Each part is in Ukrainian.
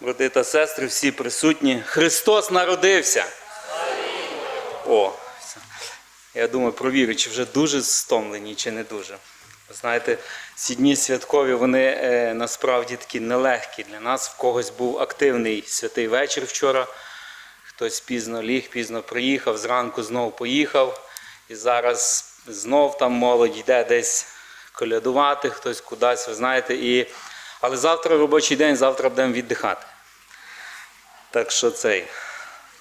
брати та сестри, всі присутні. Христос народився. О, я думаю, провірю, чи вже дуже стомлені, чи не дуже. Знаєте, ці дні святкові, вони е, насправді такі нелегкі для нас. В когось був активний святий вечір вчора. Хтось пізно ліг, пізно приїхав, зранку знов поїхав. І зараз знов там молодь йде десь колядувати, хтось кудись, ви знаєте. І... Але завтра робочий день, завтра будемо віддихати. Так що цей.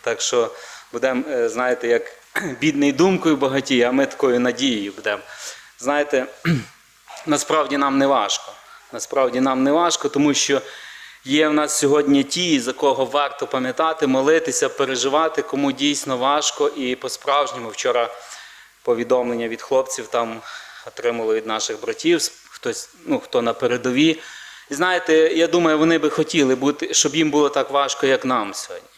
Так що будемо, е, знаєте, як бідний думкою багатій, а ми такою надією будемо. Знаєте, насправді нам не важко. Насправді нам не важко, тому що є в нас сьогодні ті, за кого варто пам'ятати, молитися, переживати, кому дійсно важко. І по-справжньому вчора повідомлення від хлопців там отримали від наших братів, хтось, ну, хто на передовій. І знаєте, я думаю, вони би хотіли бути, щоб їм було так важко, як нам сьогодні.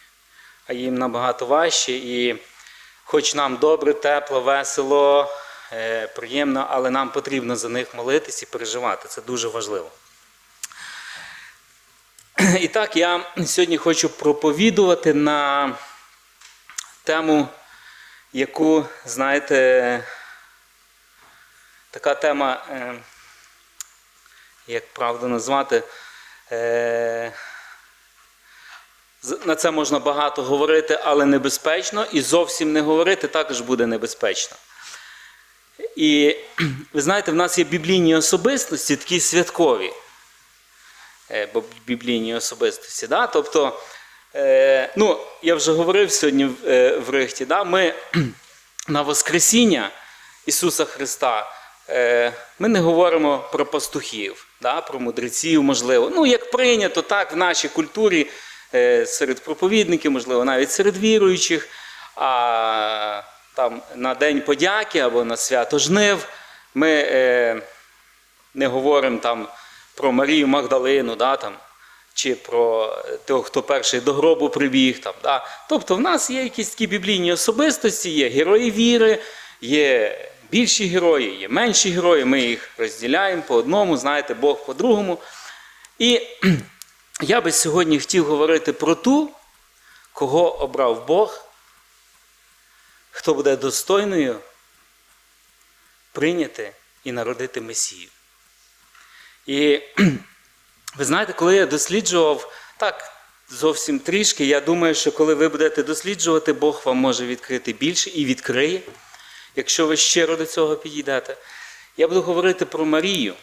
А їм набагато важче. І хоч нам добре, тепло, весело, е, приємно, але нам потрібно за них молитись і переживати. Це дуже важливо. І так, я сьогодні хочу проповідувати на тему, яку, знаєте, така тема, е, як правда назвати, е, на це можна багато говорити, але небезпечно, і зовсім не говорити також буде небезпечно. І ви знаєте, в нас є біблійні особистості, такі святкові е, біблійні особистості. Да? Тобто, е, ну, я вже говорив сьогодні в, Рихті, да? ми на Воскресіння Ісуса Христа ми не говоримо про пастухів, да? про мудреців, можливо. Ну, як прийнято так в нашій культурі е, серед проповідників, можливо, навіть серед віруючих. А там на День подяки або на свято жнив ми е, не говоримо там про Марію Магдалину, да, там, чи про того, хто перший до гробу прибіг. Там, да. Тобто в нас є якісь такі біблійні особистості, є герої віри, є більші герої, є менші герої, ми їх розділяємо по одному, знаєте, Бог по другому. І я би сьогодні хотів говорити про ту, кого обрав Бог, хто буде достойною прийняти і народити Месію. І ви знаєте, коли я досліджував так зовсім трішки, я думаю, що коли ви будете досліджувати, Бог вам може відкрити більше і відкриє, якщо ви щиро до цього підійдете. Я буду говорити про Марію.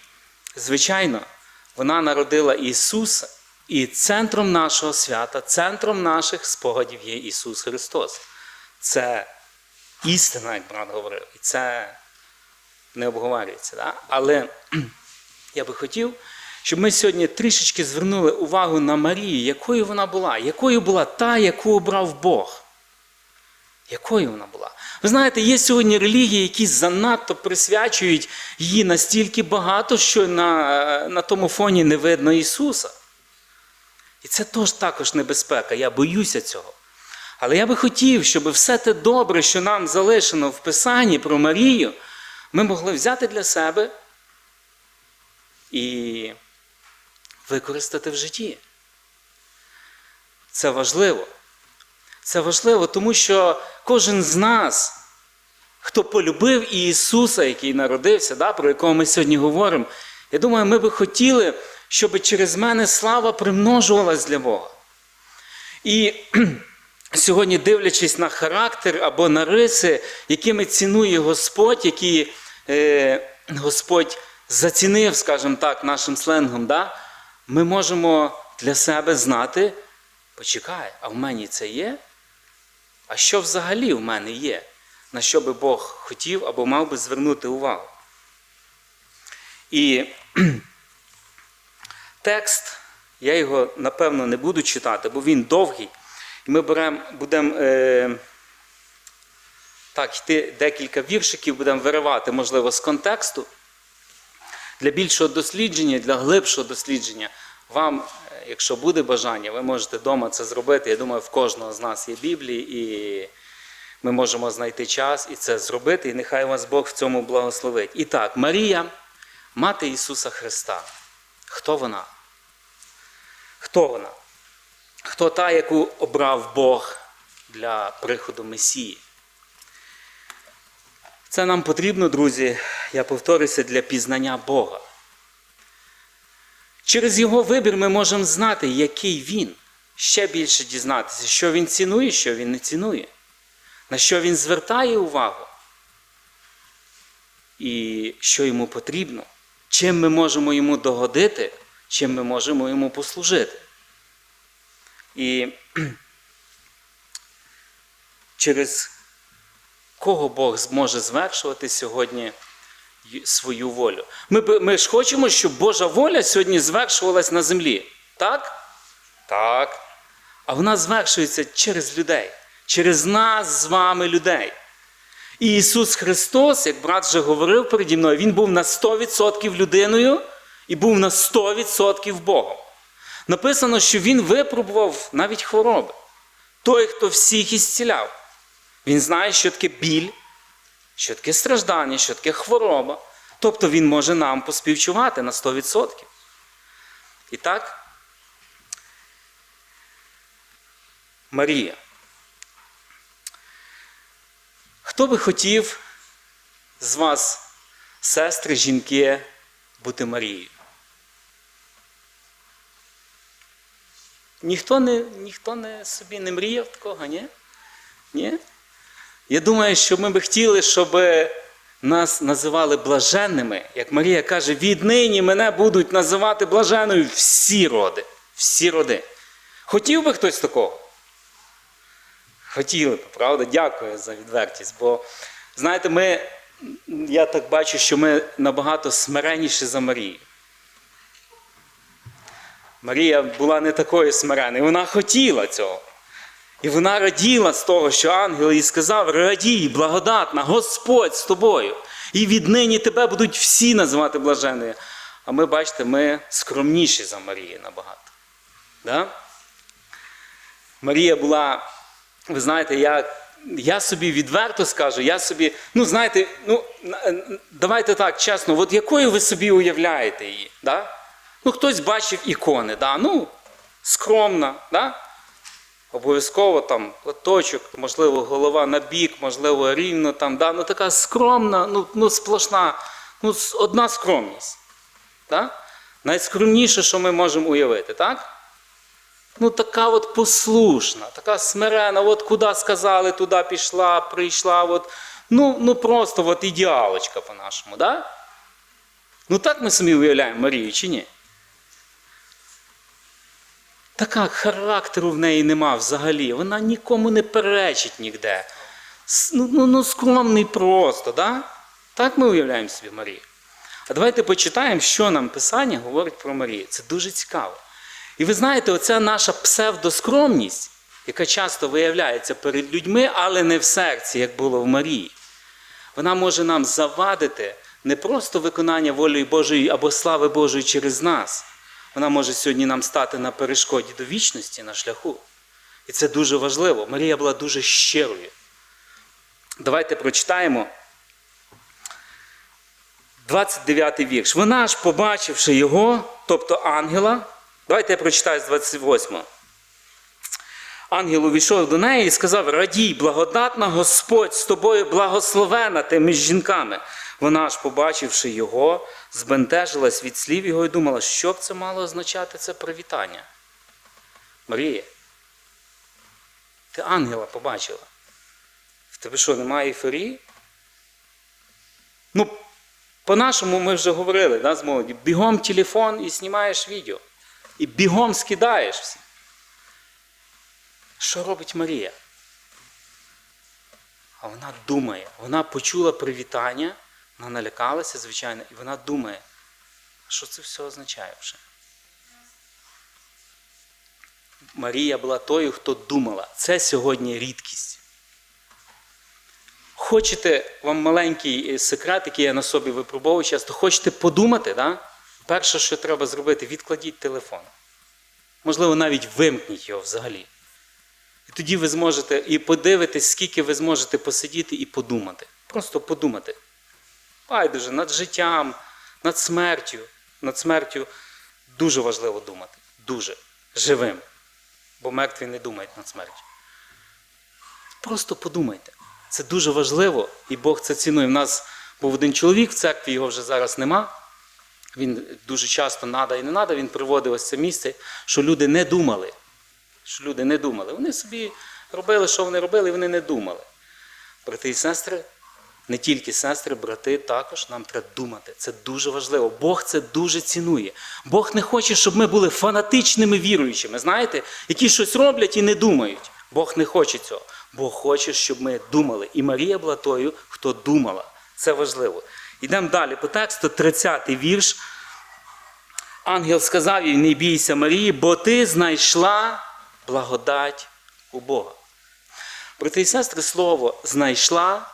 Звичайно, вона народила Ісуса, і центром нашого свята, центром наших спогадів є Ісус Христос. Це істина, як брат говорив, і це не обговорюється. Да? Але я би хотів, щоб ми сьогодні трішечки звернули увагу на Марію, якою вона була, якою була та, яку обрав Бог. Якою вона була? Ви знаєте, є сьогодні релігії, які занадто присвячують її настільки багато, що на, на тому фоні не видно Ісуса. І це теж також небезпека. Я боюся цього. Але я би хотів, щоб все те добре, що нам залишено в Писанні про Марію, ми могли взяти для себе і використати в житті. Це важливо. Це важливо, тому що кожен з нас, хто полюбив Ісуса, який народився, да, про якого ми сьогодні говоримо, я думаю, ми би хотіли, щоб через мене слава примножувалась для Бога. І сьогодні, дивлячись на характер або на риси, якими цінує Господь, які е, Господь зацінив, скажімо так, нашим сленгом, да, ми можемо для себе знати, почекай, а в мені це є? А що взагалі в мене є? На що би Бог хотів або мав би звернути увагу? І текст, я його напевно не буду читати, бо він довгий. І ми будемо е, так, йти декілька віршиків, будемо виривати, можливо, з контексту. Для більшого дослідження, для глибшого дослідження, вам, якщо буде бажання, ви можете вдома це зробити. Я думаю, в кожного з нас є Біблії, і ми можемо знайти час і це зробити, і нехай вас Бог в цьому благословить. І так, Марія, мати Ісуса Христа. Хто вона? Хто вона? хто та, яку обрав Бог для приходу Месії. Це нам потрібно, друзі, я повторюся, для пізнання Бога. Через його вибір ми можемо знати, який він, ще більше дізнатися, що він цінує, що він не цінує, на що він звертає увагу. І що йому потрібно, чим ми можемо йому догодити, чим ми можемо йому послужити. І через кого Бог зможе звершувати сьогодні свою волю. Ми, ми ж хочемо, щоб Божа воля сьогодні звершувалась на землі. Так? Так. А вона звершується через людей, через нас з вами людей. І Ісус Христос, як брат вже говорив переді мною, Він був на 100% людиною і був на 100% Богом. Написано, що Він випробував навіть хвороби. Той, хто всіх ісціляв. Він знає, що таке біль, що таке страждання, що таке хвороба. Тобто Він може нам поспівчувати на 100%. І так, Марія. Хто би хотів з вас, сестри, жінки, бути Марією? Ніхто не, ніхто не собі не мріяв такого, ні? Ні? Я думаю, що ми би хотіли, щоб нас називали блаженними. Як Марія каже, віднині мене будуть називати блаженною всі роди. Всі роди. Хотів би хтось такого? Хотіли б, правда? Дякую за відвертість. Бо, знаєте, ми, я так бачу, що ми набагато смиренніші за Марію. Марія була не такою смиреною, вона хотіла цього. І вона раділа з того, що ангел їй сказав: радій, благодатна, Господь з тобою. І віднині тебе будуть всі називати блаженною. А ми, бачите, ми скромніші за Марію набагато. Да? Марія була, ви знаєте, я, я собі відверто скажу, я собі, ну знаєте, ну давайте так, чесно, от якою ви собі уявляєте її? Да? Ну, хтось бачив ікони, да? ну, скромна, да? Обов'язково там оточок, можливо, голова на бік, можливо, рівно там, да? ну така скромна, ну, ну сплошна, ну, одна скромність. Да? Найскромніше, що ми можемо уявити, так? Ну, така от послушна, така смирена, от куди сказали, туди пішла, прийшла, от, ну, ну просто от ідеалочка по-нашому, да? Ну так ми собі уявляємо Марію, чи ні? Така характеру в неї нема взагалі. Вона нікому не перечить ніде. Ну, ну, ну скромний просто, да? Так ми уявляємо собі Марію. А давайте почитаємо, що нам Писання говорить про Марію. Це дуже цікаво. І ви знаєте, оця наша псевдоскромність, яка часто виявляється перед людьми, але не в серці, як було в Марії, вона може нам завадити не просто виконання волі Божої або слави Божої через нас. Вона може сьогодні нам стати на перешкоді до вічності на шляху. І це дуже важливо. Марія була дуже щирою. Давайте прочитаємо 29 вірш. Вона ж, побачивши його, тобто ангела, давайте я прочитаю з 28. Ангел увійшов до неї і сказав: Радій, благодатна Господь з тобою благословена ти між жінками. Вона ж, побачивши його, збентежилась від слів його і думала, що б це мало означати це привітання. Марія, ти ангела побачила. В тебе що, немає ейфорії? Ну, по-нашому ми вже говорили да, з молоді. Бігом телефон і знімаєш відео. І бігом скидаєш всі. Що робить Марія? А вона думає, вона почула привітання, вона налякалася, звичайно, і вона думає, що це все означає вже. Марія була тою, хто думала. Це сьогодні рідкість. Хочете вам маленький е, секрет, який я на собі випробовую часто, хочете подумати, да? перше, що треба зробити, відкладіть телефон. Можливо, навіть вимкніть його взагалі. І тоді ви зможете і подивитись, скільки ви зможете посидіти і подумати. Просто подумати. Байдуже, над життям, над смертю. Над смертю дуже важливо думати. Дуже живим. бо мертві не думають над смертю. Просто подумайте. Це дуже важливо, і Бог це цінує. У нас був один чоловік в церкві, його вже зараз нема. Він дуже часто нада і не нада, він приводив ось це місце, що люди не думали. Що люди не думали. Вони собі робили, що вони робили, і вони не думали. Брати і сестри, не тільки сестри, брати, також нам треба думати. Це дуже важливо. Бог це дуже цінує. Бог не хоче, щоб ми були фанатичними віруючими, знаєте, які щось роблять і не думають. Бог не хоче цього. Бог хоче, щоб ми думали. І Марія була тою, хто думала. Це важливо. Йдемо далі по тексту, 30-й вірш. Ангел сказав їй: не бійся Марії, бо ти знайшла благодать у Бога. Брати і сестри, слово знайшла,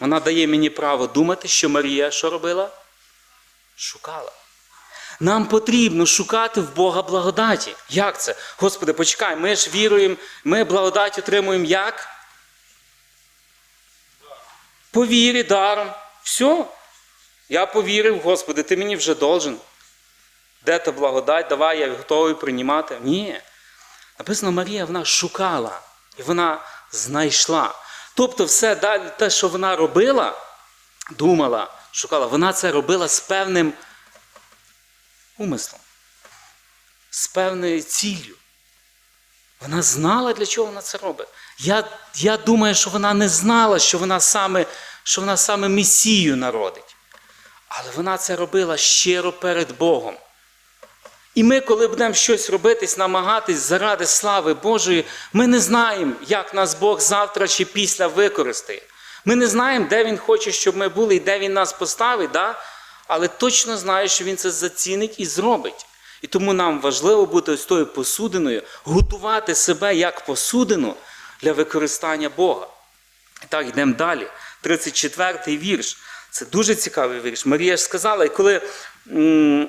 вона дає мені право думати, що Марія що робила? Шукала. Нам потрібно шукати в Бога благодаті. Як це? Господи, почекай, ми ж віруємо, ми благодать отримуємо як? По вірі, даром. Все. Я повірив, Господи, ти мені вже должен. Де та благодать? Давай, я готовий приймати. Ні. Написано, Марія вона шукала і вона знайшла. Тобто, все далі, те, що вона робила, думала, шукала, вона це робила з певним умислом, з певною ціллю. Вона знала, для чого вона це робить. Я я думаю, що вона не знала, що вона саме що вона саме Месію народить. Але вона це робила щиро перед Богом. І ми, коли будемо щось робитись, намагатись заради слави Божої, ми не знаємо, як нас Бог завтра чи після використає. Ми не знаємо, де Він хоче, щоб ми були і де Він нас поставить, да? але точно знаю, що Він це зацінить і зробить. І тому нам важливо бути ось тою посудиною, готувати себе як посудину для використання Бога. І так, йдемо далі. 34-й вірш. Це дуже цікавий вірш. Марія ж сказала, і коли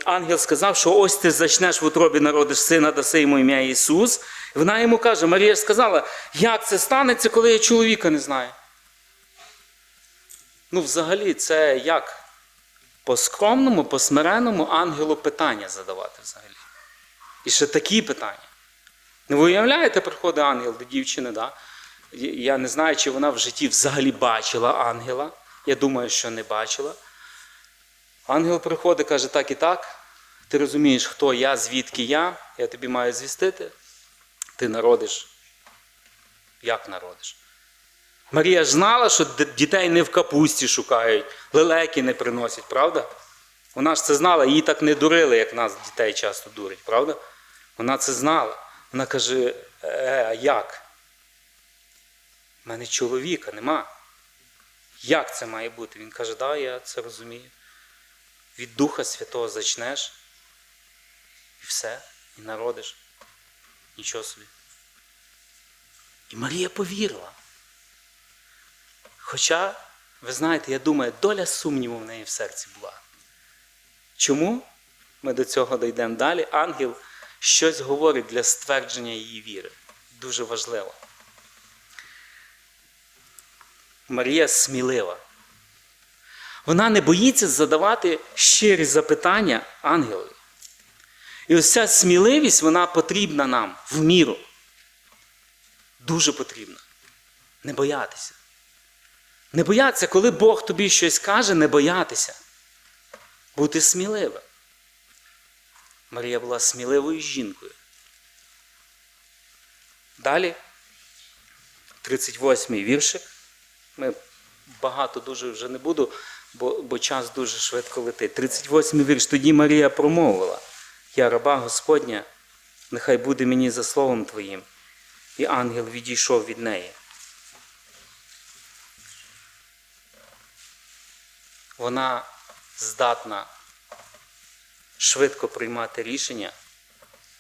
ангел сказав, що ось ти зачнеш в утробі народиш сина, даси йому ім'я Ісус, вона йому каже, Марія сказала, як це станеться, коли я чоловіка не знаю. Ну, взагалі, це як по скромному, по смиренному ангелу питання задавати взагалі. І ще такі питання. Ну, ви уявляєте, приходить ангел до дівчини, да? я не знаю, чи вона в житті взагалі бачила ангела. Я думаю, що не бачила. Ангел приходить, каже, так і так. Ти розумієш, хто я, звідки я, я тобі маю звістити. Ти народиш. Як народиш? Марія ж знала, що дітей не в капусті шукають, лелеки не приносять, правда? Вона ж це знала, її так не дурили, як нас дітей часто дурять, правда? Вона це знала. Вона каже: е, а як? У мене чоловіка нема. Як це має бути? Він каже, да, я це розумію. Від Духа Святого зачнеш і все, і народиш. Нічого собі. І Марія повірила. Хоча, ви знаєте, я думаю, доля сумніву в неї в серці була. Чому? Ми до цього дійдемо далі. Ангел щось говорить для ствердження її віри. Дуже важливо. Марія смілива. Вона не боїться задавати щирі запитання ангелові. І ось ця сміливість, вона потрібна нам в міру. Дуже потрібна. Не боятися. Не боятися, коли Бог тобі щось каже, не боятися. Бути сміливим. Марія була сміливою жінкою. Далі, 38-й віршик. Ми багато дуже вже не буду, бо, бо час дуже швидко летить. 38-й вірш. Тоді Марія промовила: Я раба Господня, нехай буде мені за словом Твоїм. І ангел відійшов від неї. Вона здатна швидко приймати рішення,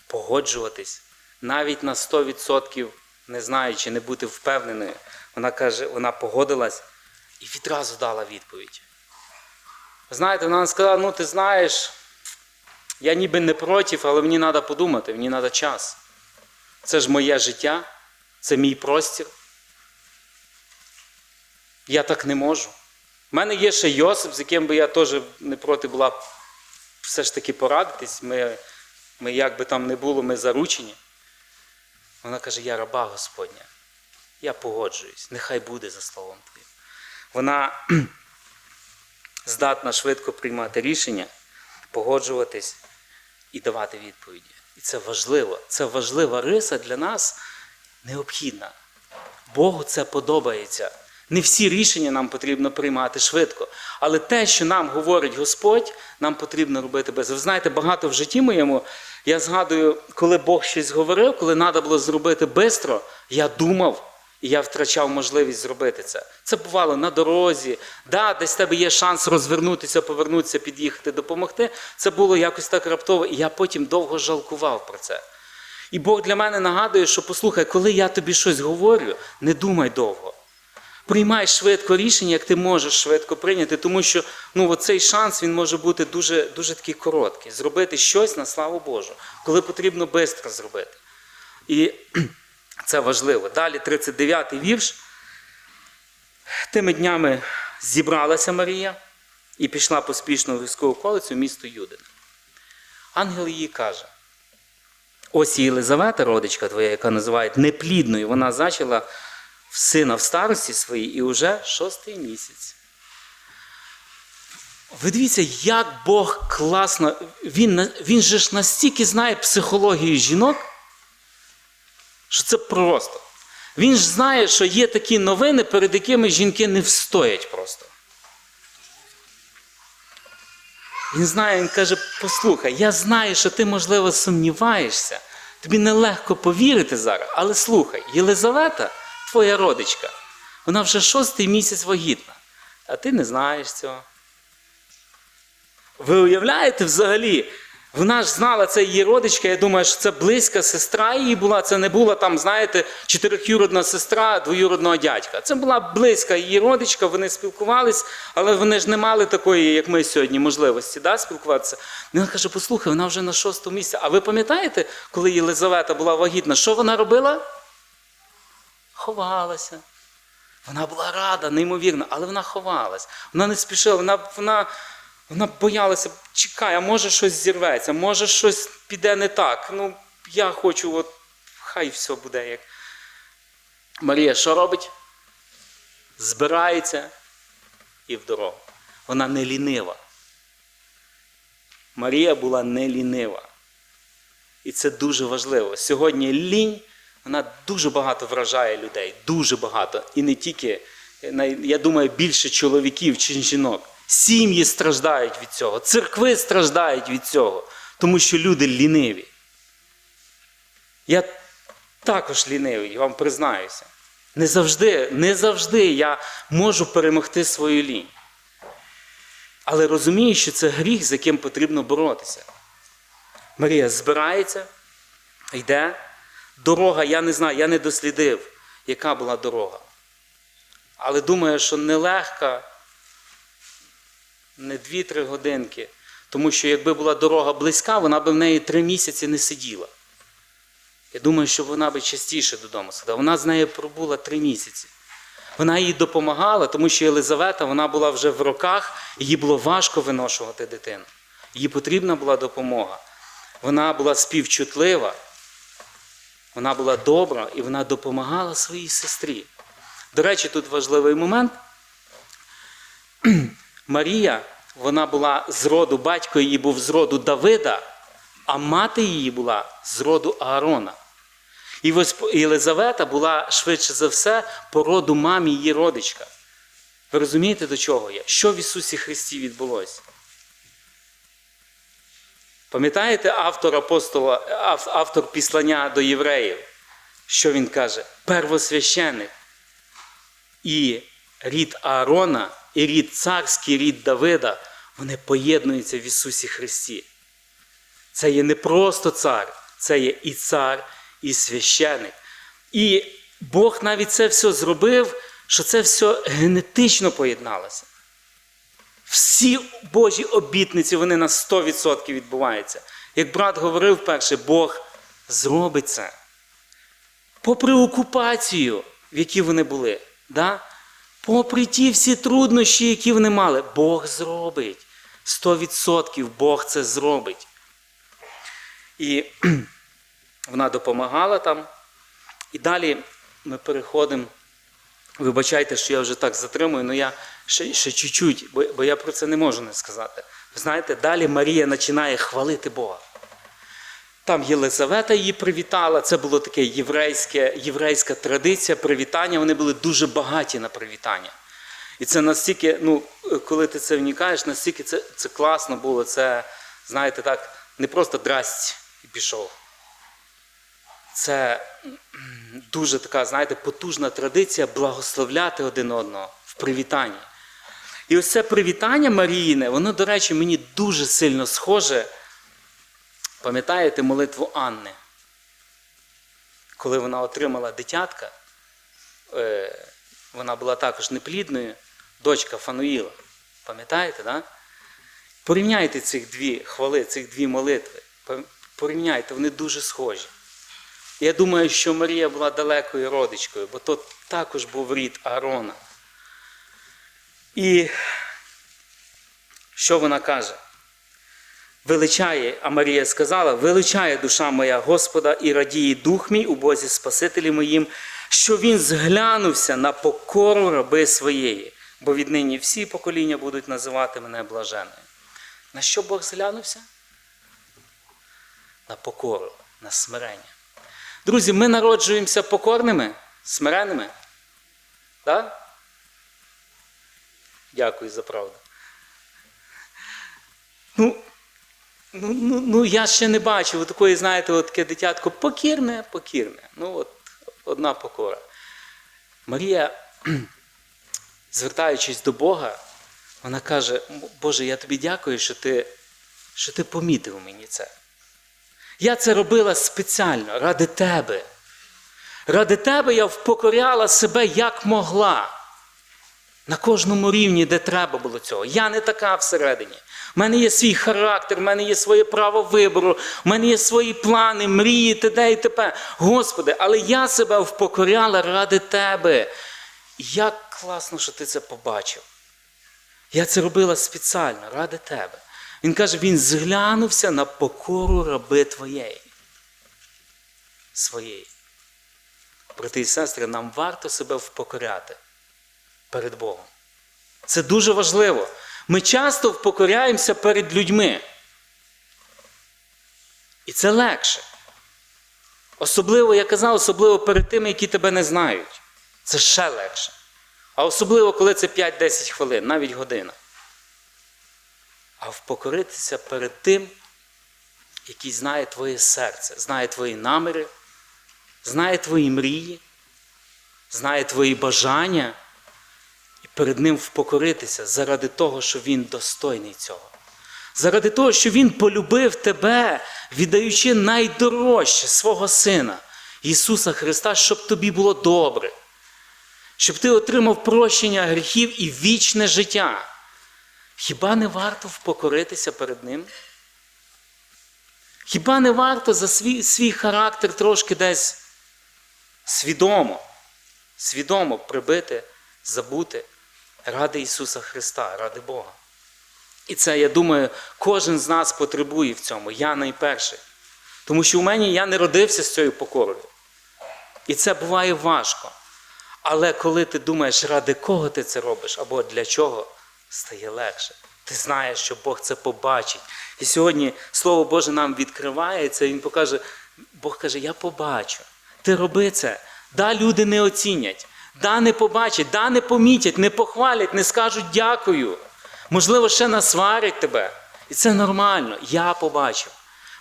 погоджуватись, навіть на 100% не знаючи, не бути впевненою. Вона каже, вона погодилась і відразу дала відповідь. Знаєте, вона сказала: ну ти знаєш, я ніби не проти, але мені треба подумати, мені треба час. Це ж моє життя, це мій простір. Я так не можу. У мене є ще Йосип, з яким би я теж не проти була все ж таки порадитись. Ми, ми як би там не було, ми заручені. Вона каже: Я раба Господня. Я погоджуюсь, нехай буде за словом Твоїм. Вона здатна швидко приймати рішення, погоджуватись і давати відповіді. І це важливо. Це важлива риса для нас необхідна. Богу це подобається. Не всі рішення нам потрібно приймати швидко. Але те, що нам говорить Господь, нам потрібно робити без. Ви знаєте, багато в житті моєму. Я згадую, коли Бог щось говорив, коли треба було зробити швидко, я думав, і я втрачав можливість зробити це. Це бувало на дорозі, да, десь в тебе є шанс розвернутися, повернутися, під'їхати, допомогти. Це було якось так раптово, і я потім довго жалкував про це. І Бог для мене нагадує, що послухай, коли я тобі щось говорю, не думай довго. Приймай швидко рішення, як ти можеш швидко прийняти, тому що ну, цей шанс він може бути дуже, дуже такий короткий. Зробити щось на славу Божу, коли потрібно швидко зробити. І це важливо. Далі 39-й вірш. Тими днями зібралася Марія і пішла поспішно в військову околицю в місто Юдине. Ангел їй каже: ось і Єлизавета, родичка твоя, яка називають неплідною, вона зачала сина в старості своїй і вже шостий місяць. Ви дивіться, як Бог класно, він, він же ж настільки знає психологію жінок, що це просто. Він ж знає, що є такі новини, перед якими жінки не встоять просто. Він знає, він каже: послухай, я знаю, що ти, можливо, сумніваєшся. Тобі нелегко повірити зараз, але слухай, Єлизавета, твоя родичка, вона вже шостий місяць вагітна, а ти не знаєш цього. Ви уявляєте взагалі? Вона ж знала, це її родичка, я думаю, що це близька сестра її була. Це не була там, знаєте, чотирьохюродна сестра двоюродного дядька. Це була близька її родичка, вони спілкувались, але вони ж не мали такої, як ми сьогодні, можливості да, спілкуватися. Вона каже: послухай, вона вже на шостому місці. А ви пам'ятаєте, коли Єлизавета була вагітна, що вона робила? Ховалася. Вона була рада, неймовірно, але вона ховалась. Вона не спішила, вона, вона, вона боялася, чекай, а може щось зірветься, може щось піде не так. Ну, я хочу, от, хай все буде як. Марія що робить? Збирається і в дорогу. Вона не лінива. Марія була не лінива. І це дуже важливо. Сьогодні лінь, вона дуже багато вражає людей, дуже багато. І не тільки, я думаю, більше чоловіків чи жінок. Сім'ї страждають від цього, церкви страждають від цього, тому що люди ліниві. Я також лінивий, вам признаюся. Не завжди, не завжди я можу перемогти свою лінь. Але розумію, що це гріх, з яким потрібно боротися. Марія збирається, йде. Дорога, я не знаю, я не дослідив, яка була дорога. Але думаю, що нелегка, не 2-3 годинки. Тому що якби була дорога близька, вона б в неї три місяці не сиділа. Я думаю, що вона би частіше додому сиділа. Вона з нею пробула три місяці. Вона їй допомагала, тому що Єлизавета вона була вже в роках, їй було важко виношувати дитину. Їй потрібна була допомога. Вона була співчутлива, вона була добра і вона допомагала своїй сестрі. До речі, тут важливий момент. Марія, вона була з роду, батько її був з роду Давида, а мати її була з роду Аарона. І Єлизавета була швидше за все по роду мамі її родичка. Ви розумієте, до чого я? Що в Ісусі Христі відбулося? Пам'ятаєте автор апостола, автор післання до євреїв? Що він каже? Первосвященик і рід Аарона, і рід царський рід Давида, вони поєднуються в Ісусі Христі. Це є не просто цар, це є і цар, і священик. І Бог навіть це все зробив, що це все генетично поєдналося. Всі Божі обітниці вони на 100% відбуваються. Як брат говорив перше, Бог зробить це. Попри окупацію, в якій вони були, да? Попри ті всі труднощі, які вони мали, Бог зробить. 100% Бог це зробить. І вона допомагала там. І далі ми переходимо. Вибачайте, що я вже так затримую, але я ще, ще чуть-чуть, бо, бо я про це не можу не сказати. Знаєте, далі Марія починає хвалити Бога. Там Єлизавета її привітала. Це таке єврейське, єврейська традиція привітання. Вони були дуже багаті на привітання. І це настільки, ну, коли ти це вникаєш, настільки це, це класно було. Це, знаєте, так, не просто драсть і пішов. Це дуже така, знаєте, потужна традиція благословляти один одного в привітанні. І ось це привітання Маріїне, воно, до речі, мені дуже сильно схоже. Пам'ятаєте молитву Анни? Коли вона отримала дитятка, е, вона була також неплідною, дочка Фануїла. Пам'ятаєте, да? Порівняйте цих дві хвали, цих дві молитви. Порівняйте, вони дуже схожі. Я думаю, що Марія була далекою родичкою, бо то також був рід Аарона. І що вона каже? Величає, а Марія сказала, величає душа моя Господа і радіє дух мій у Бозі Спасителі моїм, що він зглянувся на покору раби своєї, бо віднині всі покоління будуть називати мене блаженною. На що Бог зглянувся? На покору, на смирення. Друзі, ми народжуємося покорними, смиренними. Так? Дякую за правду. Ну, ну, ну, ну я ще не бачив такої, знаєте, от таке дитятко покірне, покірне. Ну, от одна покора. Марія, звертаючись до Бога, вона каже: Боже, я тобі дякую, що ти, що ти помітив мені це. Я це робила спеціально ради тебе. Ради тебе я впокоряла себе як могла. На кожному рівні, де треба було цього. Я не така всередині. У мене є свій характер, в мене є своє право вибору, в мене є свої плани, мрії, т.д. і т.п. Господи, але я себе впокоряла ради тебе. І як класно, що ти це побачив. Я це робила спеціально ради тебе. Він каже, він зглянувся на покору раби твоєї. Своєї. Брати і сестри, нам варто себе впокоряти перед Богом. Це дуже важливо. Ми часто впокоряємося перед людьми. І це легше. Особливо, я казав, особливо перед тими, які тебе не знають. Це ще легше. А особливо, коли це 5-10 хвилин, навіть година. А впокоритися перед тим, який знає твоє серце, знає твої наміри, знає твої мрії, знає твої бажання, перед ним впокоритися заради того, що Він достойний цього. Заради того, що Він полюбив тебе, віддаючи найдорожче свого Сина, Ісуса Христа, щоб тобі було добре, щоб ти отримав прощення гріхів і вічне життя. Хіба не варто впокоритися перед Ним? Хіба не варто за свій, свій характер трошки десь свідомо, свідомо прибити, забути ради Ісуса Христа, ради Бога? І це, я думаю, кожен з нас потребує в цьому. Я найперший. Тому що у мене я не родився з цією покорою. І це буває важко. Але коли ти думаєш, ради кого ти це робиш або для чого, стає легше. Ти знаєш, що Бог це побачить. І сьогодні Слово Боже нам відкривається, і Він покаже, Бог каже, я побачу. Ти роби це. Да, люди не оцінять, да, не побачать, да, не помітять, не похвалять, не скажуть дякую. Можливо, ще насварять тебе. І це нормально. Я побачив.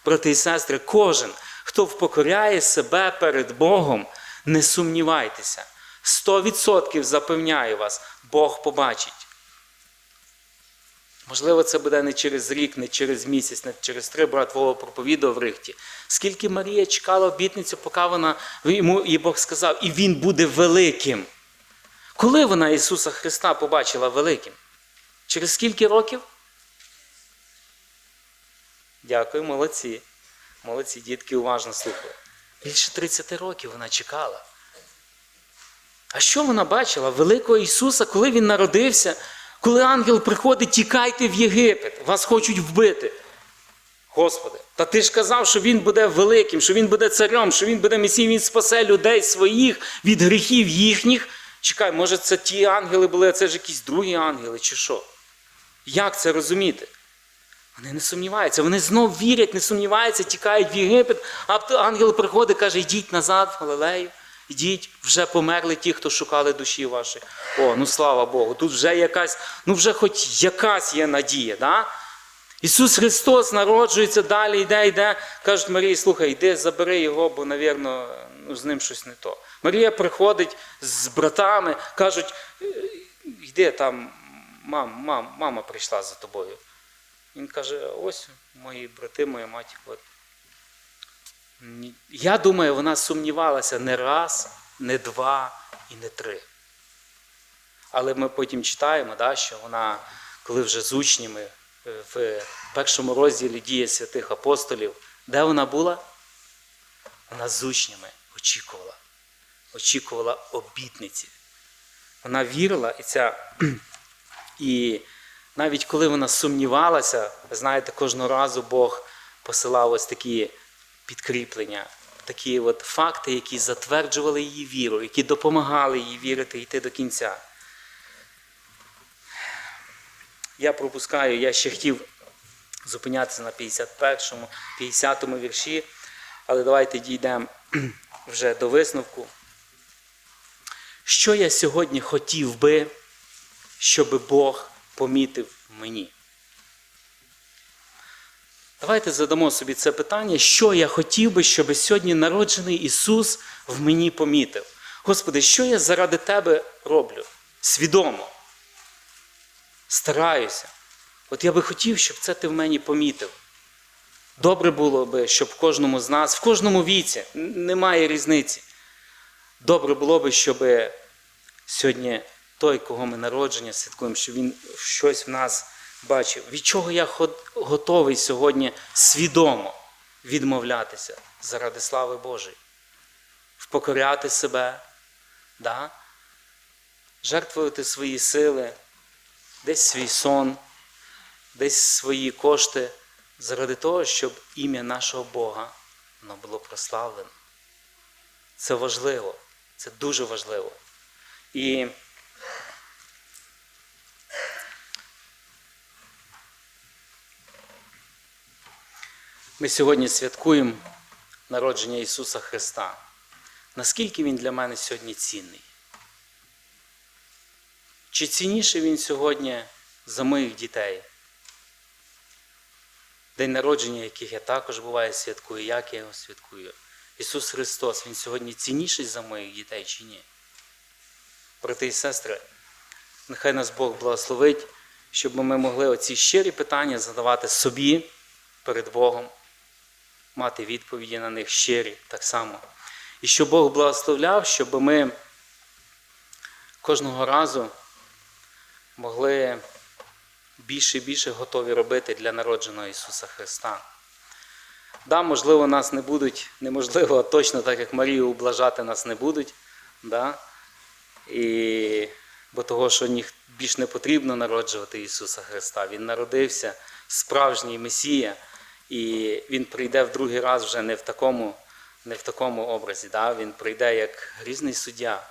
Брати і сестри, кожен, хто впокоряє себе перед Богом, не сумнівайтеся. Сто відсотків запевняю вас, Бог побачить. Можливо, це буде не через рік, не через місяць, не через три брат Вова проповідав в Рихті. Скільки Марія чекала обітницю, поки вона йому і Бог сказав, і він буде великим. Коли вона Ісуса Христа побачила великим? Через скільки років? Дякую, молодці. Молодці, дітки уважно слухали. Більше 30 років вона чекала. А що вона бачила? Великого Ісуса, коли Він народився, коли ангел приходить, тікайте в Єгипет, вас хочуть вбити. Господи, та ти ж казав, що він буде великим, що він буде царем, що він буде месієм, він спасе людей своїх від гріхів їхніх. Чекай, може, це ті ангели були, а це ж якісь другі ангели, чи що? Як це розуміти? Вони не сумніваються, вони знов вірять, не сумніваються, тікають в Єгипет, а ангел приходить каже, йдіть назад в Галилею, йдіть, вже померли ті, хто шукали душі ваші. О, ну слава Богу, тут вже якась, ну вже хоч якась є надія. Да? Ісус Христос народжується, далі йде, йде. Кажуть Марії, слухай, йди, забери його, бо, навірно, ну, з ним щось не то. Марія приходить з братами, кажуть, «Е, йди там, мам, мам, мама прийшла за тобою. Він каже: ось мої брати, моя матір. От. Я думаю, вона сумнівалася не раз, не два і не три. Але ми потім читаємо, да, що вона, коли вже з учнями е, в першому розділі дії святих апостолів, де вона була? Вона з учнями очікувала. Очікувала обітниці. Вона вірила, і ця. І навіть коли вона сумнівалася, знаєте, кожного разу Бог посилав ось такі підкріплення, такі от факти, які затверджували її віру, які допомагали їй вірити йти до кінця. Я пропускаю, я ще хотів зупинятися на 51-му, 50-му вірші, але давайте дійдемо вже до висновку. Що я сьогодні хотів би, щоб Бог помітив мені? Давайте задамо собі це питання, що я хотів би, щоб сьогодні народжений Ісус в мені помітив. Господи, що я заради Тебе роблю? Свідомо. Стараюся. От я би хотів, щоб це ти в мені помітив. Добре було би, щоб в кожному з нас, в кожному віці, немає різниці. Добре було би, щоб сьогодні той, кого ми народження святкуємо, щоб він щось в нас бачив. Від чого я готовий сьогодні свідомо відмовлятися заради слави Божої, впокоряти себе, да? жертвувати свої сили, десь свій сон, десь свої кошти, заради того, щоб ім'я нашого Бога воно було прославлено. Це важливо, це дуже важливо. І ми сьогодні святкуємо народження Ісуса Христа. Наскільки Він для мене сьогодні цінний? Чи цінніше Він сьогодні за моїх дітей? День народження, яких я також буває святкую, як я його святкую. Ісус Христос, Він сьогодні цінніший за моїх дітей чи ні? Брати і сестри, нехай нас Бог благословить, щоб ми могли оці щирі питання задавати собі перед Богом, мати відповіді на них щирі так само. І щоб Бог благословляв, щоб ми кожного разу могли більше і більше готові робити для народженого Ісуса Христа. Да, можливо, нас не будуть, неможливо, точно так як Марію ублажати нас не будуть. Да? І, бо того, що ніх більш не потрібно народжувати Ісуса Христа. Він народився справжній Месія, і Він прийде в другий раз вже не в такому, не в такому образі. Да? Він прийде як грізний суддя.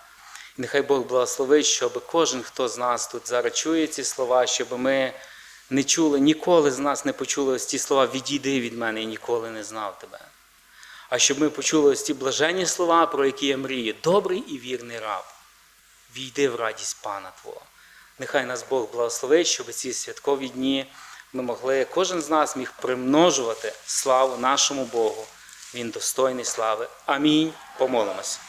І нехай Бог благословить, щоб кожен, хто з нас тут зараз чує ці слова, щоб ми не чули, ніколи з нас не почули ось ті слова Відійди від мене, я ніколи не знав тебе. А щоб ми почули ось ті блаженні слова, про які я мрію, добрий і вірний раб, війди в радість Пана Твого. Нехай нас Бог благословить, щоб ці святкові дні ми могли, кожен з нас міг примножувати славу нашому Богу. Він достойний слави. Амінь. Помолимось.